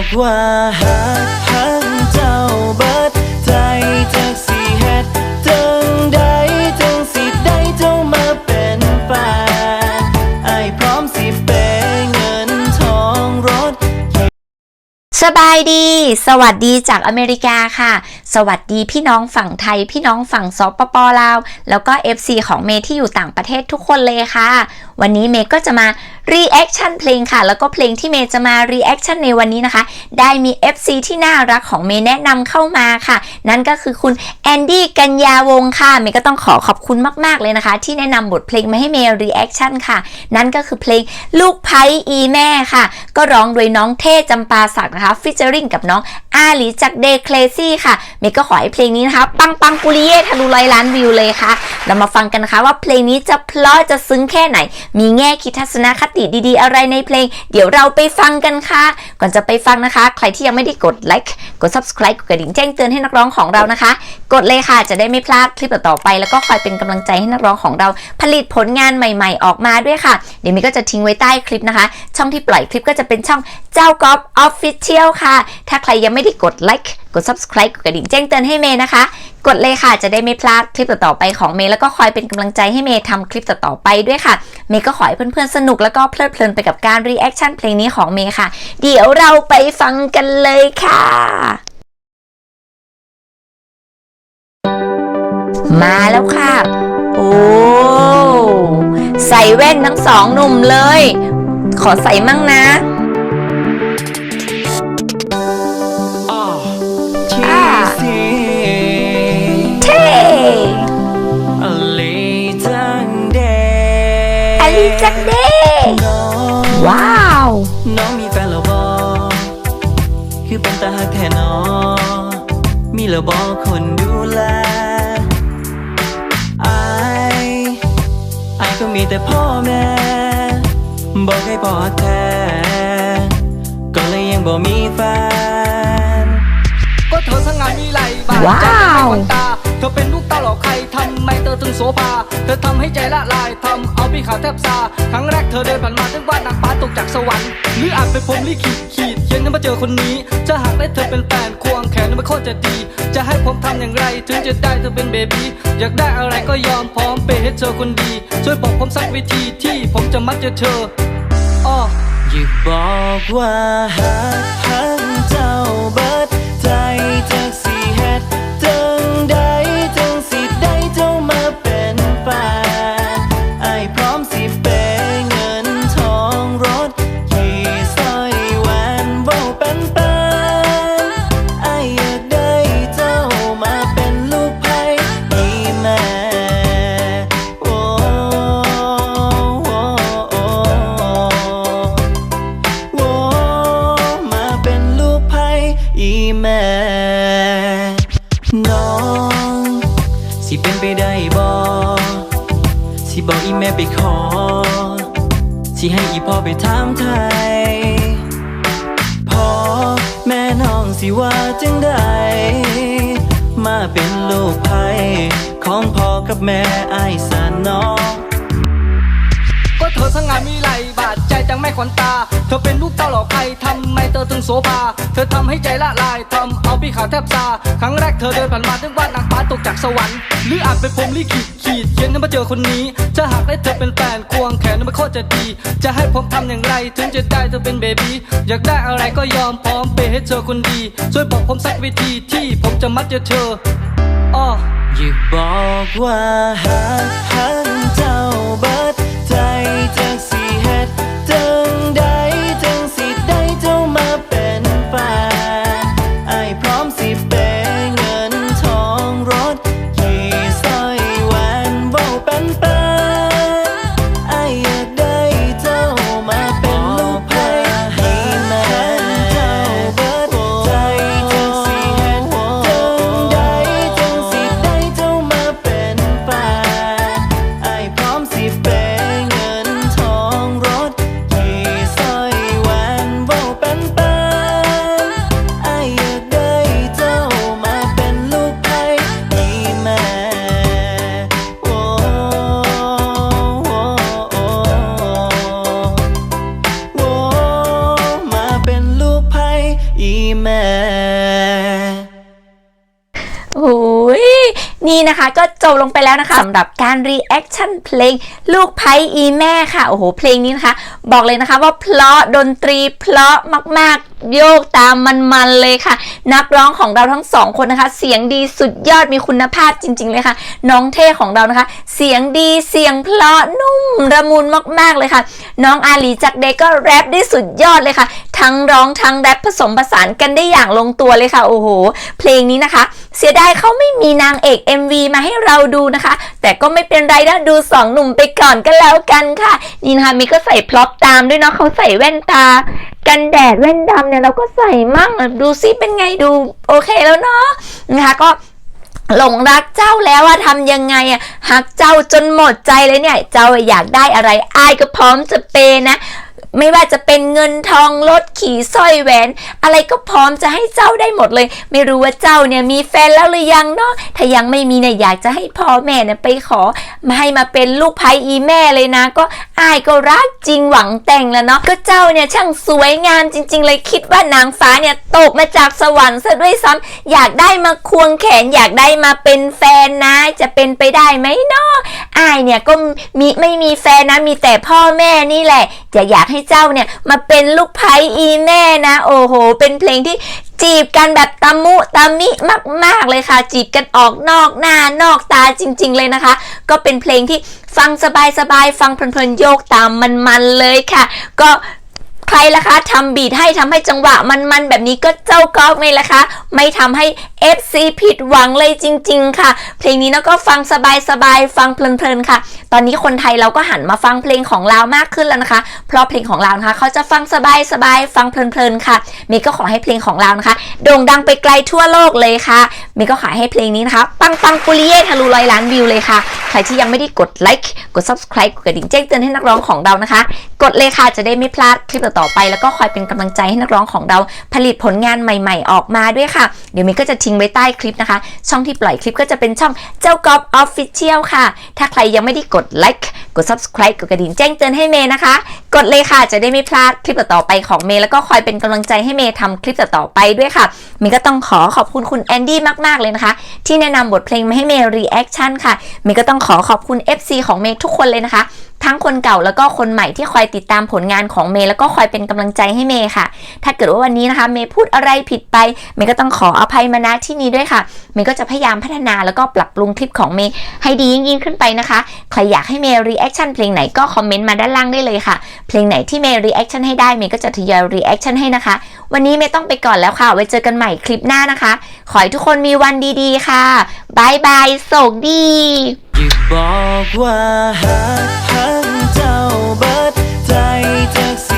บอกว่าหากหักเจ้าเบิดใจจากสีเฮ็ดจังใดจังสิได้เจ้ามาเป็นแฟนไอพร้อมสิเปเงินทองรถ สบายดี สวัสดีจากอเมริกาค่ะ สวัสดีพี่น้องฝั่งไทย พี่น้องฝั่งสปปลาว แล้วก็ FC ของเมย์ที่อยู่ต่างประเทศทุกคนเลยค่ะ วันนี้เมย์ก็จะมา reaction เพลงค่ะ แล้วก็เพลงที่เมย์จะมา reaction ในวันนี้นะคะ ได้มี FC ที่น่ารักของเมย์แนะนำเข้ามาค่ะ นั่นก็คือคุณแอนดี้กัญญาวงศ์ค่ะ เมย์ก็ต้องขอขอบคุณมากๆเลยนะคะ ที่แนะนำบทเพลงมาให้เมย์ reaction ค่ะ นั่นก็คือเพลงลูกไพ่อีแม่ค่ะ ก็ร้องโดยน้องเท่จำปาศักด์นะคะฟิชเจอริงกับน้องอาหลีจากเดย์เคลซี่ค่ะ เมย์ก็ขอให้เพลงนี้นะคะ ปังปังปุริเย่ทะลุร้อยล้านวิวเลยค่ะ เรามาฟังกันนะคะว่าเพลงนี้จะเพราะจะซึ้งแค่ไหนมีแง่คิดทัศนคติดีๆ อะไรในเพลง เดี๋ยวเราไปฟังกันค่ะ ก่อนจะไปฟังนะคะ ใครที่ยังไม่ได้กดไลค์กด subscribe กดกระดิ่งแจ้งเตือนให้นักร้องของเรานะคะ กดเลยค่ะจะได้ไม่พลาดคลิปต่อๆไป แล้วก็คอยเป็นกำลังใจให้นักร้องของเรา ผลิตผลงานใหม่ๆ ออกมาด้วยค่ะ เดี๋ยวมีก็จะทิ้งไว้ใต้คลิปนะคะ ช่องที่ปล่อยคลิปก็จะเป็นช่องเจ้าก๊อฟออฟฟิเชียลค่ะ ถ้าใครยังไม่ได้กดไลค์ ด subscribe กดกระดิ่งแจ้งเตือนให้เมย์นะคะ กดเลยค่ะจะได้ไม่พลาดคลิปต่อๆไปของเมย์แล้วก็คอยเป็นกำลังใจให้เมย์ทำคลิปต่อๆไปด้วยค่ะ เมย์ก็ขอให้เพื่อนๆสนุกแล้วก็เพลิดเพลินไปกับการ reaction เพลงนี้ของเมย์ค่ะ เดี๋ยวเราไปฟังกันเลยค่ะมาแล้วค่ะ โอ้ ใส่แว่นทั้งสองหนุ่มเลย ขอใส่มั่งนะ อลิจักเด้น้องว้าว น้องมีแฟนแล้วบอคือเป็นตาหักแท้นอมีแล้วบอคนดูแลไอายอายก็มีแต่พ่อแม่ บอกให้พ่อแท้ก็เลยยังบ่มีแฟน ก็เธอสง่ามีไหลบาดว้าวใจไม่ควันตา เธอเป็นลูกเต้าเหล่าใครทำไมเธอถึงโสภา เธอทำให้ใจละลายทำ พี่ขาวแทบซาครั้งแรกเธอเดินผ่านมานึกว่านางฟ้าตกจากสวรรค์หรืออาจเป็นผมลิขิตขีดเขียนให้มาเจอคนนี้ จะหากได้เธอเป็นแฟนควงแขนมันโคตรจะดี จะให้ผมทำอย่างไร ถึงจะได้เธอเป็นเบบี้อยากได้อะไรก็ยอมพร้อมเปให้เธอคนดี ช่วยบอกผมสักวิธีที่ผมจะมัดเจอเธออ้ออย่าบอกว่าหากหักเจ้าบิด ไปขอ ที่ให้อีพ่อไปถามไทยพ่อแม่น้องสิว่าจังใดมาเป็นลูกไพ่ของพ่อกับแม่ไอ้สานน้องก็เธอสง่ามีไหลบาดใจจังไม่ขวัญตา เธอเป็นลูกเต้าเหล่าใครทำไมเธอถึงโสภา เธอทำให้ใจละลายทำเอาพี่ขาวแทบซา ครั้งแรกเธอเดินผ่านมานึกว่านางฟ้าตกจากสวรรค์ หรืออาจเป็นผมลิขิตขีดเขียนให้มาเจอคนนี้ จะหากได้เธอเป็นแฟนควงแขนมันโคตรจะดี จะให้ผมทำอย่างไร ถึงจะได้เธอเป็นเบบี้อยากได้อะไรก็ยอมพร้อมเปย์ให้เธอคนดี ช่วยบอกผมสักวิธีที่ผมจะมัดเจอเธออ้ออย่าบอกว่าหากหักเจ้าเบิด โอ้ ยนี่นะคะก็จบลงไปแล้วนะคะสำหรับการรีแอคชั่นเพลง ลูกไพ่อีแม่ค่ะ โอ้โห เพลงนี้นะคะ บอกเลยนะคะว่าเพราะดนตรีเพราะมากๆ โยกตามมันๆเลยค่ะ นักร้องของเราทั้งสองคนนะคะ เสียงดีสุดยอดมีคุณภาพจริง ๆ เลยค่ะ น้องเท่ของเรานะคะ เสียงดีเสียงเพราะนุ่มระมุนมากๆเลยค่ะ น้องอาลีจากเด็กก็แรปได้สุดยอดเลยค่ะ ทั้งร้องทั้งแรปผสมผสานกันได้อย่างลงตัวเลยค่ะ โอ้โห เพลงนี้นะคะ เสียดายเขาไม่มีนางเอก MV มาให้เราดูนะคะ แต่ก็ไม่เป็นไรนะดูสองหนุ่มไปก่อนก็แล้วกันค่ะ นี่นะคะมีก็ใส่พล็อปตามด้วยเนาะเขาใส่แว่นตา กันแดดแว่นดำเนี่ยเราก็ใส่มั่งดูซิเป็นไงดูโอเคแล้วเนาะนะคะก็หลงรักเจ้าแล้วอะทำยังไงอะหักเจ้าจนหมดใจเลยเนี่ย เจ้าอยากได้อะไรอายก็พร้อมจะเปย์นะ ไม่ว่าจะเป็นเงินทองรถขี่สร้อยแหวน อะไรก็พร้อมจะให้เจ้าได้หมดเลย ไม่รู้ว่าเจ้าเนี่ยมีแฟนแล้วหรือยังเนาะถ้ายังไม่มีเนี่ยอยากจะให้พ่อแม่เนี่ยไปขอมาให้มาเป็นลูกไพ่อีแม่เลยนะ ก็อายก็รักจริงหวังแต่งแล้วเนาะก็เจ้าเนี่ยช่างสวยงามจริง ๆ เลยคิดว่านางฟ้าเนี่ยตกมาจากสวรรค์ซะด้วยซ้ำอยากได้มาควงแขนอยากได้มาเป็นแฟนนะ จะเป็นไปได้ไหมเนาะอายเนี่ยก็มีไม่มีแฟนนะมีแต่พ่อแม่นี่แหละ จะอยากให้เจ้าเนี่ยมาเป็นลูกไพ่อีแม่นะ โอ้โห เป็นเพลงที่จีบกันแบบตะมุตะมิมาก ๆ เลยค่ะ จีบกันออกนอกหน้านอกตาจริง ๆ เลยนะคะ ก็เป็นเพลงที่ฟังสบายๆฟังเพลินๆโยกตามมันๆเลยค่ะ ก็ใครล่ะคะทำบีทให้ทำให้จังหวะมันๆแบบนี้ก็เจ้าก๊อฟไม่ล่ะคะ ไม่ทำให้ FC ผิดหวังเลยจริง ๆ ค่ะ เพลงนี้เนาะก็ฟังสบายๆฟังเพลินๆค่ะตอนนี้คนไทยเราก็หันมาฟังเพลงของเราวมากขึ้นแล้วนะคะ เพราะเพลงของเรานะคะเขาจะฟังสบายๆฟังเพลินๆค่ะ เมย์ก็ขอให้เพลงของเรานะคะโด่งดังไปไกลทั่วโลกเลยค่ะ เมย์ก็ขอให้เพลงนี้นะคะ ปังปังปุริเย่ทะลุร้อยล้านวิวเลยค่ะ ใครที่ยังไม่ได้กดไลค์กด subscribe กดกระดิ่งแจ้งเตือนให้นักร้องของเรานะคะ กดเลยค่ะจะได้ไม่พลาดคลิปต่อๆไป แล้วก็คอยเป็นกำลังใจให้นักร้องของเรา ผลิตผลงานใหม่ ๆ ออกมาด้วยค่ะ เดี๋ยวเมย์ก็จะทิ้งไว้ใต้คลิปนะคะ ช่องที่ปล่อยคลิปก็จะเป็นช่องเจ้ากอล์ฟออฟฟิเชียลค่ะ ถ้าใครยังไม่ได้กดดไลค์กด subscribe กดกระดิ่งแจ้งเตือนให้เมย์นะคะ กดเลยค่ะจะได้ไม่พลาดคลิปต่อไปของเมย์แล้วก็คอยเป็นกำลังใจให้เมย์ทำคลิปต่อไปด้วยค่ะเมย์ก็ต้องขอขอบคุณคุณแอนดี้มากๆเลยนะคะ ที่แนะนำบทเพลงมาให้เมย์รีแอคชั่นค่ะเมย์ก็ต้องขอขอบคุณ FC ของเมย์ทุกคนเลยนะคะทั้งคนเก่าแล้วก็คนใหม่ที่คอยติดตามผลงานของเมย์แล้วก็คอยเป็นกำลังใจให้เมย์ค่ะ ถ้าเกิดว่าวันนี้นะคะ เมย์พูดอะไรผิดไป เมย์ก็ต้องขออภัยมาณที่นี้ด้วยค่ะ เมย์ก็จะพยายามพัฒนาแล้วก็ปรับปรุงคลิปของเมย์ให้ดียิ่งขึ้นไปนะคะ ใครอยากให้เมย์รีแอคชั่นเพลงไหนก็คอมเมนต์มาด้านล่างได้เลยค่ะ เพลงไหนที่เมย์รีแอคชั่นให้ได้เมย์ก็จะทยอยรีแอคชั่นให้นะคะ วันนี้เมย์ต้องไปก่อนแล้วค่ะไว้เจอกันใหม่คลิปหน้านะคะ ขอให้ทุกคนมีวันดีๆ ค่ะบายบายโศกดี อย่าบอกว่าหากหักเจ้าเบิดใจจากสิ